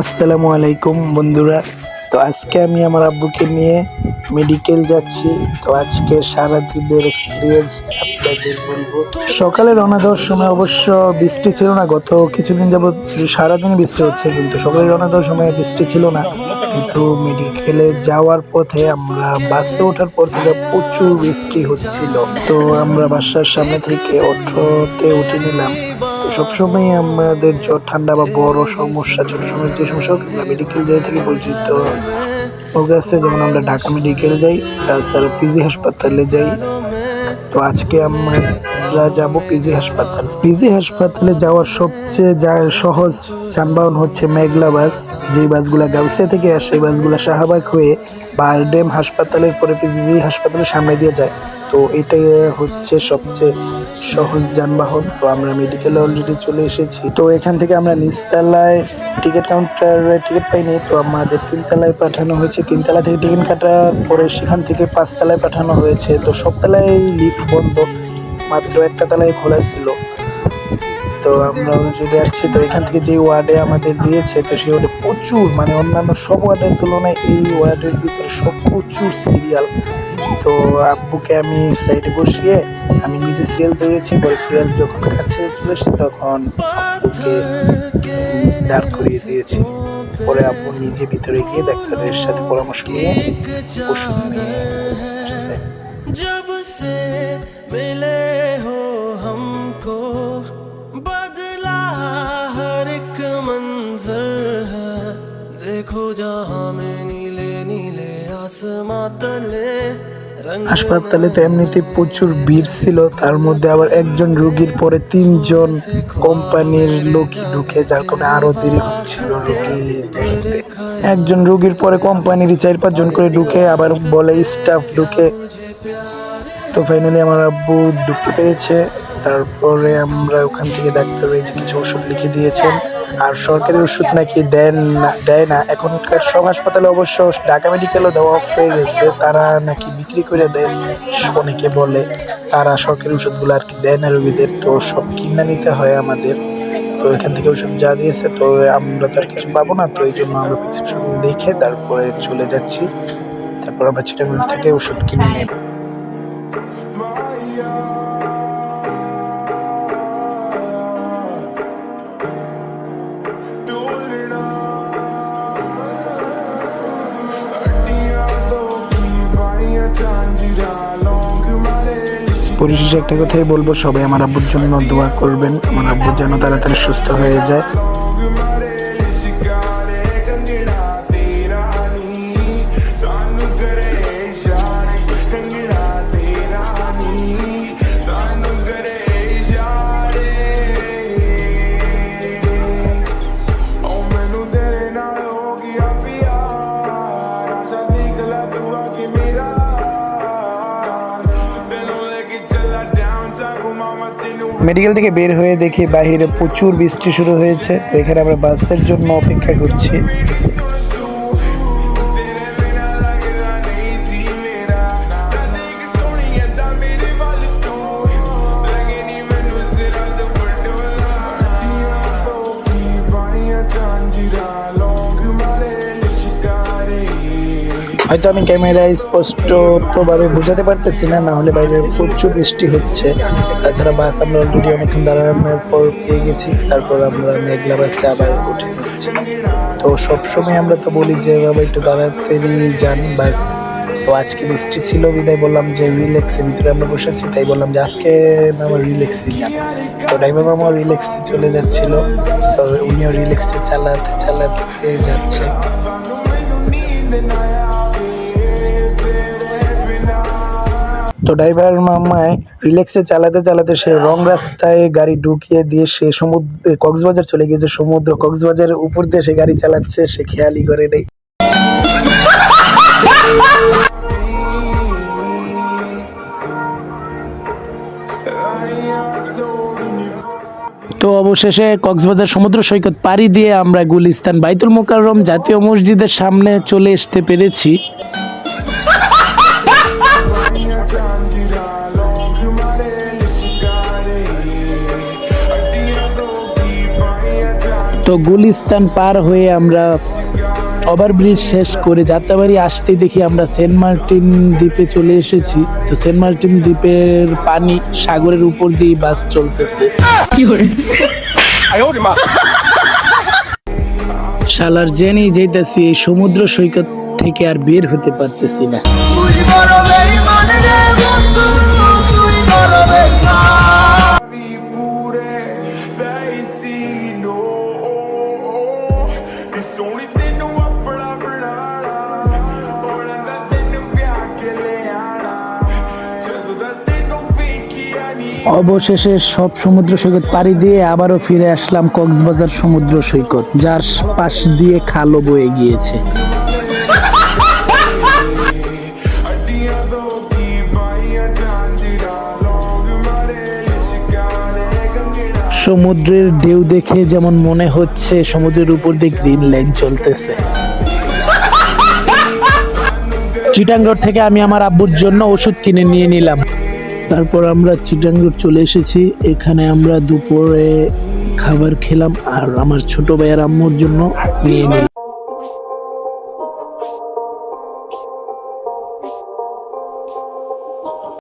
আসসালামু আলাইকুম, বন্ধুরা। তো আজকে আমি আমার আব্বুকে নিয়ে মেডিকেল যাচ্ছি। তো আজকে সারাদিনের এক্সপিরিয়েন্স আপনাদের বলব। সকালে রওনা দেওয়ার সময় অবশ্য বৃষ্টি ছিল না। গত কিছুদিন যাবৎ সারাদিনই বৃষ্টি হচ্ছে, কিন্তু সকালে রওনা দেওয়ার সময় বৃষ্টি ছিল না। কিন্তু মেডিকেলে যাওয়ার পথে আমরা বাসে ওঠার পর থেকে প্রচুর বৃষ্টি হচ্ছিল। তো আমরা বাসার সামনে থেকে অটোতে উঠে নিলাম। সবসময় আমাদের জ্বর, ঠান্ডা বা বড় সমস্যা, ছোট সময় যে সমস্যা হোক, আমরা মেডিকেল যাই থেকে পরিচিত। রোগ আছে, যেমন আমরা ঢাকা মেডিকেল যাই তাছাড়া পিজি হাসপাতালে যাই। তো আজকে আমরা যাব পিজি হাসপাতাল। পিজি হাসপাতালে যাওয়ার সবচেয়ে যা, সহজ যানবাহন হচ্ছে মেঘলা বাস। যে বাসগুলা গাউসিয়া থেকে আসে, এই বাসগুলা শাহবাগ হয়ে বারডেম হাসপাতালের পরে পিজি হাসপাতালের সামনে দিয়ে যায়। তো এটাই হচ্ছে সবচেয়ে সহজ যানবাহন। তো আমরা মেডিকেলে অলরেডি চলে এসেছি। তো এখান থেকে আমরা নিচতলায় টিকিট কাউন্টারে টিকিট পাইনি, তো আমাদের তিনতলায় পাঠানো হয়েছে। তিনতলা থেকে টিকিট কাটার পরে সেখান থেকে পাঁচতলায় পাঠানো হয়েছে। তো সবতলায় লিফট বন্ধ, মাত্র একটা তলায় খোলা ছিল। তো আমরা অলরেডি আসছি। তো এখান থেকে যে ওয়ার্ডে আমাদের দিয়েছে, তো সেই ওয়ার্ডে প্রচুর মানে অন্যান্য সব ওয়ার্ডের তুলনায় এই ওয়ার্ডের ভিতরে সব প্রচুর সিরিয়াল তো আব্বুকে আমি সাইডে বসিয়ে আমি নিজে সিরিয়াল ধরেছি পরে সিরিয়াল যখন কাছে চলে এসেছে তখন আব্বুকে দাঁড় করিয়ে দিয়েছি পরে আব্বু নিজে ভিতরে গিয়ে ডাক্তারের সাথে পরামর্শ নিয়ে ওষুধ নিয়ে আসছে जब से मिले हो हमको बदला हर एक मंजर है देखो जहाँ में नीले नीले आसमां तले रंग হাসপাতালে তো এমনিতে প্রচুর ভিড় ছিল, তার মধ্যে আবার একজন রুগীর পরে তিনজন কোম্পানির লোক ঢুকে, যার কারণে আরও দেরি হচ্ছিল রুগী একজন রুগীর পরে কোম্পানির চার পাঁচজন করে ঢুকে, আবার বলে স্টাফ ঢুকে। তো ফাইনালি আমার আব্বু ঢুকতে পেরেছে তারপরে আমরা ওখান থেকে ডাক্তার হয়েছে কিছু ওষুধ লিখে দিয়েছেন। আর সরকারি ওষুধ নাকি দেন না, দেয় না। এখনকার সব হাসপাতালে অবশ্য ঢাকা মেডিকেলও দেওয়া অফ হয়ে গেছে। তারা নাকি বিক্রি করে দেয়, অনেকে বলে। তারা সরকারি ওষুধগুলো আর কি দেয় না রোগীদের, তো সব কিনে নিতে হয় আমাদের। তো এখান থেকে ওষুধ যা দিয়েছে, তো আমরা তো আর কিছু পাবো না। তো এই জন্য আমরা প্রেসক্রিপশন দেখে তারপরে চলে যাচ্ছি। তারপর আমরা চিটাগুড়ি থেকে ওষুধ কিনে নেব। পরিশেষে একটা কথাই বলব, সবাই আমার আব্বুর জন্য দোয়া করবেন। আমার আব্বুর যেন তাড়াতাড়ি সুস্থ হয়ে যায়। মেডিকেল থেকে বের হয়ে দেখি বাহিরে প্রচুর বৃষ্টি শুরু হয়েছে, তো এখানে আমরা বাসের জন্য অপেক্ষা করছি। হয়তো আমি ক্যামেরায় স্পষ্টভাবে বোঝাতে পারতেছি না না হলে বাইরে প্রচুর বৃষ্টি হচ্ছে। তাছাড়া বাস আমরা অলরেডি অনেকক্ষণ দাঁড়ানোর পর পেয়ে গেছি, তারপর আমরা মেঘলা বাসে আবার উঠে যাচ্ছি তো সবসময় আমরা তো বলি যে, বাবা, একটু তাড়াতাড়ি যান বাস। তো আজকে বৃষ্টি ছিল, বিদায় বললাম যে, রিল্যাক্সের ভিতরে আমরা বসেছি। তাই বললাম যে, আজকে আমার রিল্যাক্সে যান। তো ড্রাইভার মামাও রিল্যাক্সে চলে যাচ্ছিল। তো উনিও রিল্যাক্সে চালাতে চালাতে যাচ্ছে। তো ড্রাইভার মামায় রিল্যাক্সে চালাতে চালাতে সে রং রাস্তায় গাড়ি ঢুকিয়ে দিয়ে সে সমুদ্র কক্সবাজার চলে গিয়েছে। সমুদ্র কক্সবাজারের উপর দিয়ে সে গাড়ি চালাচ্ছে, সে খেয়ালই করে নেই। তো অবশেষে কক্সবাজার সমুদ্র সৈকত পাড়ি দিয়ে আমরা গুলিস্তান বাইতুল মোকাররম জাতীয় মসজিদের সামনে চলে আসতে পেরেছি। তো গুলিস্তান পার হয়ে আমরা ওভারব্রিজ শেষ করে যাত্রাবাড়ি আসতে দেখি আমরা সেন্ট মার্টিন দ্বীপে চলে এসেছি। তো সেন্ট মার্টিন দ্বীপের পানি সাগরের উপর দিয়ে বাস চলতেছে। শালার জেনি যেতেছি এই সমুদ্র সৈকত থেকে আর বের হতে পারতেছি না। অবশেষে সব সমুদ্র সৈকত পাড়ি দিয়ে আবারও ফিরে আসলাম কক্সবাজার সমুদ্র সৈকত, যার পাশ দিয়ে খালো বয়ে গিয়েছে। সমুদ্রের ঢেউ দেখে যেমন মনে হচ্ছে, সমুদ্রের উপর দিয়ে গ্রিন লাইন চলতেছে। চিটাঙ্গড থেকে আমি আমার আব্বুর জন্য ওষুধ কিনে নিয়ে নিলাম। তারপর আমরা চিটাঙ্গর চলে এসেছি। এখানে আমরা দুপুরে খাবার খেলাম আর আমার ছোট ভাইয়ের আম্মুর জন্য নিয়ে নিলাম।